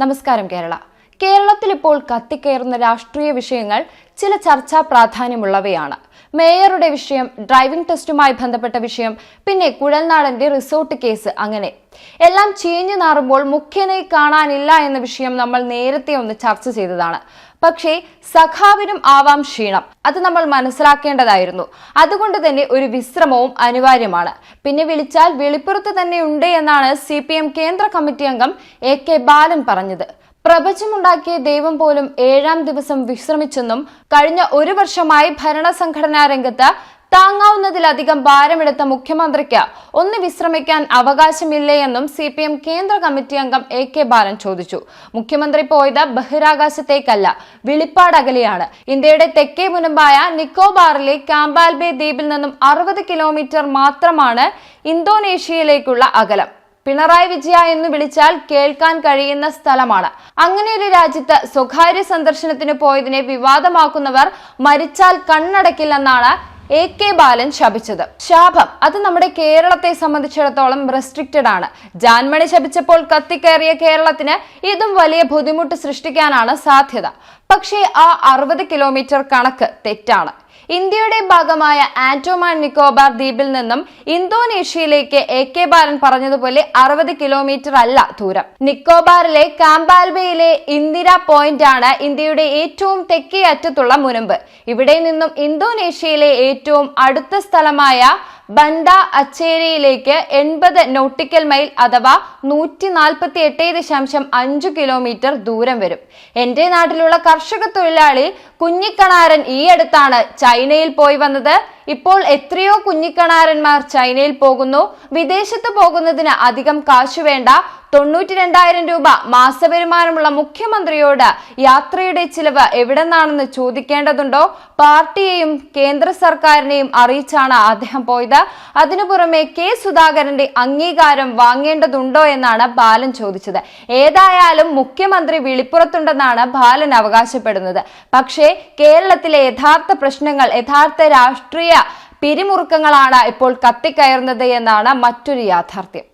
നമസ്കാരം കേരള. കേരളത്തിൽ ഇപ്പോൾ കത്തിക്കയറുന്ന രാഷ്ട്രീയ വിഷയങ്ങൾ ചില ചർച്ചാ പ്രാധാന്യമുള്ളവയാണ്. മേയറുടെ വിഷയം ഡ്രൈവിംഗ് ടെസ്റ്റുമായി ബന്ധപ്പെട്ട വിഷയം പിന്നെ കുഴൽനാടന്റെ റിസോർട്ട് കേസ് അങ്ങനെ. എല്ലാം ചീഞ്ഞു നാറുമ്പോൾ മുഖ്യനെ കാണാനില്ല എന്ന വിഷയം നമ്മൾ നേരത്തെ ഒന്ന് ചർച്ച ചെയ്തതാണ്. പക്ഷേ സഖാവിനും ആവാം ക്ഷീണം. അത് നമ്മൾ മനസ്സിലാക്കേണ്ടതായിരുന്നു. അതുകൊണ്ട് തന്നെ ഒരു വിശ്രമവും അനിവാര്യമാണ്. പിന്നെ വിളിച്ചാൽ വെളിപ്പുറത്ത് തന്നെ ഉണ്ട് എന്നാണ് സി പി എം കേന്ദ്ര കമ്മിറ്റി അംഗം എ കെ ബാലൻ പറഞ്ഞത്. പ്രപഞ്ചമുണ്ടാക്കിയ ദൈവം പോലും ഏഴാം ദിവസം വിശ്രമിച്ചെന്നും കഴിഞ്ഞ ഒരു വർഷമായി ഭരണസംഘടനാ രംഗത്ത് താങ്ങാവുന്നതിലധികം ഭാരമെടുത്ത മുഖ്യമന്ത്രിക്ക് ഒന്ന് വിശ്രമിക്കാൻ അവകാശമില്ലേ എന്നും സി പി എം കേന്ദ്ര കമ്മിറ്റി അംഗം എ കെ ബാലൻ ചോദിച്ചു. മുഖ്യമന്ത്രി പോയത് ബഹിരാകാശത്തേക്കല്ല വിളിപ്പാട് അകലെയാണ് ഇന്ത്യയുടെ തെക്കേ മുനമ്പായ നിക്കോബാറിലെ കാമ്പാൽബേ ദ്വീപിൽ നിന്നും അറുപത് കിലോമീറ്റർ മാത്രമാണ് ഇന്തോനേഷ്യയിലേക്കുള്ള അകലം. പിണറായി വിജയ എന്ന് വിളിച്ചാൽ കേൾക്കാൻ കഴിയുന്ന സ്ഥലമാണ്. അങ്ങനെ ഒരു രാജ്യത്ത് സ്വകാര്യ സന്ദർശനത്തിന് പോയതിനെ വിവാദമാക്കുന്നവർ മരിച്ചാൽ കണ്ണടക്കില്ലെന്നാണ് എ കെ ബാലൻ ശപിച്ചത്. ശാപം. അത് നമ്മുടെ കേരളത്തെ സംബന്ധിച്ചിടത്തോളം റെസ്ട്രിക്റ്റഡ് ആണ്. ജാൻമണി ശപിച്ചപ്പോൾ കത്തിക്കയറിയ കേരളത്തിന് ഇതും വലിയ ബുദ്ധിമുട്ട് സൃഷ്ടിക്കാനാണ് സാധ്യത. പക്ഷേ ആ അറുപത് കിലോമീറ്റർ കണക്ക് തെറ്റാണ്. ഇന്ത്യയുടെ ഭാഗമായ ആൻഡോമാൻ നിക്കോബാർ ദ്വീപിൽ നിന്നും ഇന്തോനേഷ്യയിലേക്ക് എ കെ ബാലൻ പറഞ്ഞതുപോലെ അറുപത് കിലോമീറ്റർ അല്ല ദൂരം. നിക്കോബാറിലെ കാമ്പാൽബയിലെ ഇന്ദിര പോയിന്റ് ആണ് ഇന്ത്യയുടെ ഏറ്റവും തെക്കേ അറ്റത്തുള്ള മുനമ്പ്. ഇവിടെ നിന്നും ഇന്തോനേഷ്യയിലെ ഏറ്റവും അടുത്ത സ്ഥലമായ ബണ്ട അച്ചേരിയിലേക്ക് എൺപത് നോട്ടിക്കൽ മൈൽ അഥവാ നൂറ്റി നാൽപ്പത്തി എട്ട് ദശാംശം അഞ്ചു കിലോമീറ്റർ ദൂരം വരും. എന്റെ നാട്ടിലുള്ള കർഷക തൊഴിലാളി കുഞ്ഞിക്കണാരൻ ഈ അടുത്താണ് ചൈനയിൽ പോയി വന്നത്. ഇപ്പോൾ എത്രയോ കുഞ്ഞിക്കണാരന്മാർ ചൈനയിൽ പോകുന്നു. വിദേശത്ത് പോകുന്നതിന് അധികം കാശ് വേണ്ട. തൊണ്ണൂറ്റി രണ്ടായിരം രൂപ മാസവരുമാനമുള്ള മുഖ്യമന്ത്രിയോട് യാത്രയുടെ ചിലവ് എവിടെന്നാണെന്ന് ചോദിക്കേണ്ടതുണ്ടോ? പാർട്ടിയെയും കേന്ദ്ര സർക്കാരിനെയും അറിയിച്ചാണ് അദ്ദേഹം പോയത്. അതിനു പുറമെ കെ സുധാകരന്റെ അംഗീകാരം വാങ്ങേണ്ടതുണ്ടോ എന്നാണ് ബാലൻ ചോദിച്ചത്. ഏതായാലും മുഖ്യമന്ത്രി വിളിപ്പുറത്തുണ്ടെന്നാണ് ബാലൻ അവകാശപ്പെടുന്നത്. പക്ഷേ കേരളത്തിലെ യഥാർത്ഥ പ്രശ്നങ്ങൾ യഥാർത്ഥ രാഷ്ട്രീയ പിരിമുറുക്കങ്ങളാണ് ഇപ്പോൾ കത്തിക്കയറുന്നത് എന്നാണ് മറ്റൊരു യാഥാർത്ഥ്യം.